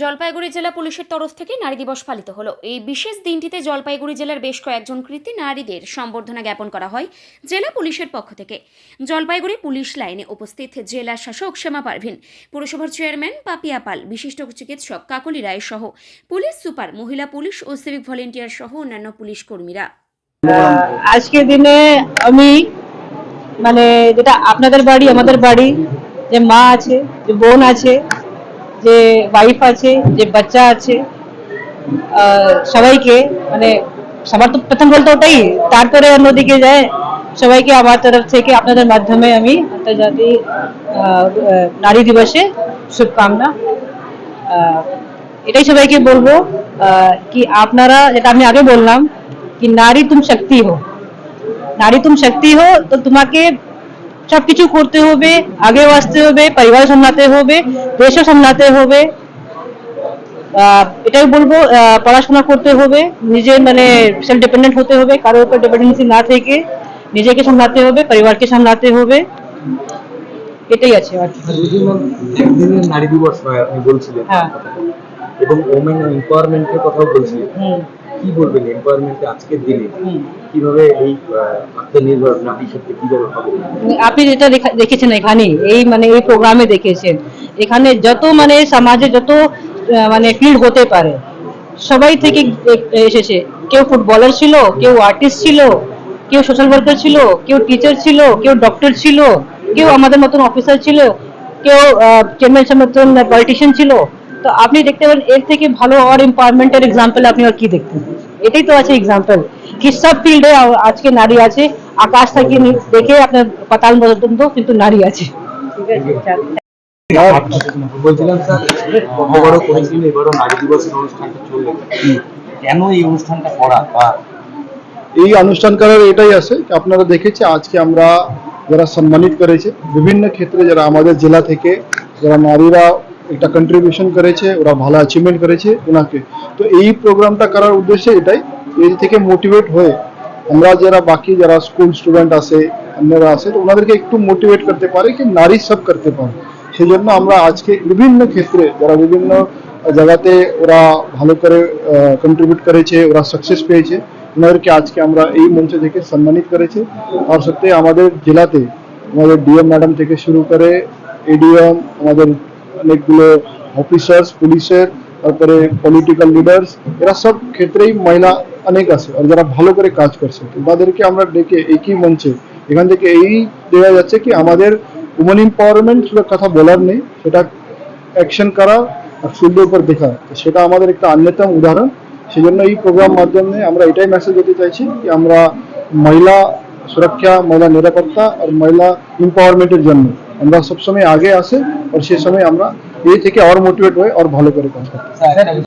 জলপাইগুড়ি জেলা পুলিশের তরফ থেকে নারী দিবস পালিত হলো। এই বিশেষ দিনটিতে জলপাইগুড়ি জেলার বেশ কয়েকজন কৃতী নারীদের সম্বর্ধনা জ্ঞাপন করা হয় জেলা পুলিশের পক্ষ থেকে। জলপাইগুড়ি পুলিশ লাইনে উপস্থিত জেলা শাসক শ্যামা পারভিন, পুরসভার চেয়ারম্যান পাপিয়া পাল, বিশিষ্ট চিকিৎসক কাকলি রায় সহ পুলিশ সুপার, মহিলা পুলিশ ও সিভিক ভলেন্টিয়ার সহ অন্যান্য পুলিশ কর্মীরা। আজকের দিনে আমি মানে যেটা আপনাদের বাড়ি, আমাদের বাড়ি, যে মা আছে, যে বোন আছে वाइफ आचे बच्चा आचे सवाई के मतलब समर तो प्रथम बोलता ही तार परे दिखे जाए सवाई के आवाज़ तरफ़ से के माध्यम में नारी दिवस शुभकामना कामना इटे सवाई के बोल कि आपना रा आगे बोलना कि नारी तुम शक्ति हो नारी तुम शक्ति हो तो तुम्हें সবকিছু করতে হবে আগে আসতে হবে পরিবার সামলাতে হবে দেশও সামলাতে হবে আহ, এটাই বলবো আহ, পড়াশোনা করতে হবে নিজের মানে সেলফ ডিপেন্ডেন্ট হতে হবে কারোর উপর ডিপেন্ডেন্সি না থেকে নিজেকে সামলাতে হবে পরিবারকে সামলাতে হবে এটাই আছে আর কি। একদিনের নারী দিবস নয় আপনি বলছিলেন হ্যাঁ এবং ওমেন এম্পাওয়ারমেন্টের কথাও বলছিলেন হুম কি বলবেন এম্পাওয়ারমেন্টে আজকের দিনে? কীভাবে এই আত্মনির্ভর নারী শক্তি কীভাবে হবে? আপনি যেটা দেখেছেন এখানে এই মানে এই প্রোগ্রামে দেখেছেন। এখানে যত মানে সমাজে যত মানে ফিল্ড হতে পারে সবাই থেকে এসেছে। কেউ ফুটবলার ছিল কেউ আর্টিস্ট ছিল কেউ সোশ্যাল ওয়ার্কার ছিল কেউ টিচার ছিল কেউ ডক্টর ছিল কেউ আমাদের মতন অফিসার ছিল কেউ চেয়ারম্যান মতন পলিটিশিয়ান ছিল। তো আপনি দেখতে পারেন এর থেকে ভালো আর এম্পাওয়ারমেন্টের এক্সাম্পল আপনি আর কি দেখতে এটাই তো আছে এক্সাম্পল কি সব ফিল্ডে আজকে নারী আছে আকাশ থেকে দেখে আপনার পাতাল পর্যন্ত কিন্তু নারী আছে। বলছিলাম স্যার করেছিলেন এবারও নারী দিবসের অনুষ্ঠানটা চলবে। কেন এই অনুষ্ঠানটা করা? বা এই অনুষ্ঠান করার এটাই আছে আপনারা দেখেছে আজকে আমরা যারা সম্মানিত করেছে বিভিন্ন ক্ষেত্রে যারা আমাদের জেলা থেকে যারা নারীরা একটা কন্ট্রিবিউশন করেছে ওরা ভালো অ্যাচিভমেন্ট করেছে ওনাকে তো এই প্রোগ্রামটা করার উদ্দেশ্য এটাই এর থেকে মোটিভেট হয়ে আমরা যারা বাকি যারা স্কুল স্টুডেন্ট আছে অন্যরা আছে তো ওনাদেরকে একটু মোটিভেট করতে পারে কি নারী সব করতে পারে সেই জন্য আমরা আজকে বিভিন্ন ক্ষেত্রে যারা বিভিন্ন জায়গাতে ওরা ভালো করে কন্ট্রিবিউট করেছে ওরা সাকসেস পেয়েছে ওনাদেরকে আজকে আমরা এই মঞ্চ থেকে সম্মানিত করেছি আর সত্যি আমাদের জেলাতে আমাদের ডিএম ম্যাডাম থেকে শুরু করে এডিএম আমাদের অনেকগুলো অফিসার্স পুলিশের তারপরে পলিটিক্যাল লিডার্স এরা সব ক্ষেত্রেই মহিলা অনেক আছে আর যারা ভালো করে কাজ করছে। তাদেরকে আমরা ডেকে একই মঞ্চে, এখান থেকে এই দেওয়া যাচ্ছে কি আমাদের উমেন এম্পাওয়ারমেন্ট কথা বলার নেই, সেটা অ্যাকশন করা আর ফিল্ডের উপর দেখা। সেটা আমাদের একটা অন্যতম উদাহরণ। সেই জন্য এই প্রোগ্রাম মাধ্যমে আমরা এটাই মেসেজ দিতে চাইছি যে আমরা মহিলা সুরক্ষা মহিলা নিরাপত্তা আর মহিলা এম্পাওয়ারমেন্টের জন্য। আমরা সবসময় আগে আসে আর সময় আমরা এই থেকে আর মোটিভেট হয়ে আর ভালো করে কাজ করতে